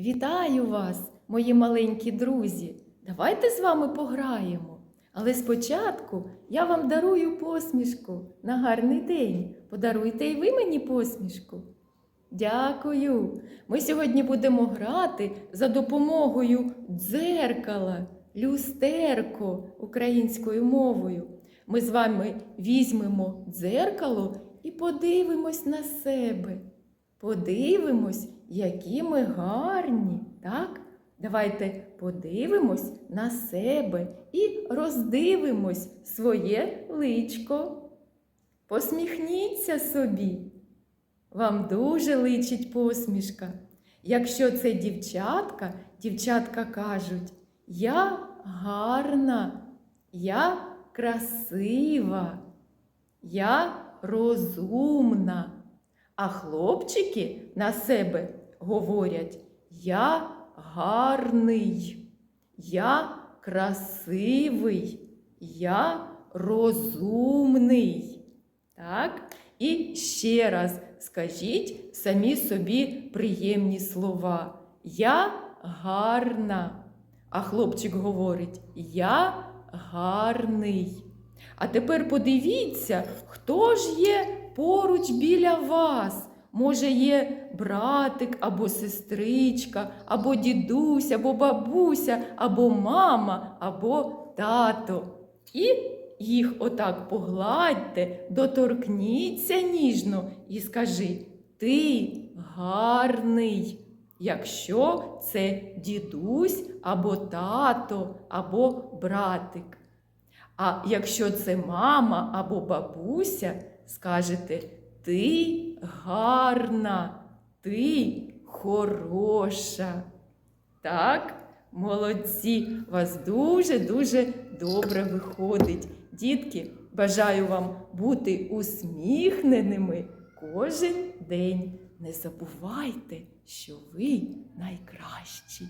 Вітаю вас, мої маленькі друзі! Давайте з вами пограємо. Але спочатку я вам дарую посмішку на гарний день. Подаруйте і ви мені посмішку. Дякую. Ми сьогодні будемо грати за допомогою дзеркала, люстерко українською мовою. Ми з вами візьмемо дзеркало і подивимось на себе. Подивимось, які ми гарні, так? Давайте подивимось на себе і роздивимось своє личко. Посміхніться собі. Вам дуже личить посмішка. Якщо це дівчатка, дівчатка кажуть: Я гарна, я красива, я розумна. А хлопчики на себе говорять: Я гарний, я красивий, я розумний. Так? І ще раз скажіть самі собі приємні слова. Я гарна. А хлопчик говорить: Я гарний. А тепер подивіться, хто ж є поруч біля вас. Може, є братик або сестричка, або дідусь, або бабуся, або мама, або тато. І їх отак погладьте, доторкніться ніжно і скажи: Ти гарний. Якщо це дідусь або тато, або братик. А якщо це мама або бабуся, скажете ти гарна, ти хороша. Так, молодці, вас дуже-дуже добре виходить. Дітки, бажаю вам бути усміхненими кожен день. Не забувайте, що ви найкращі.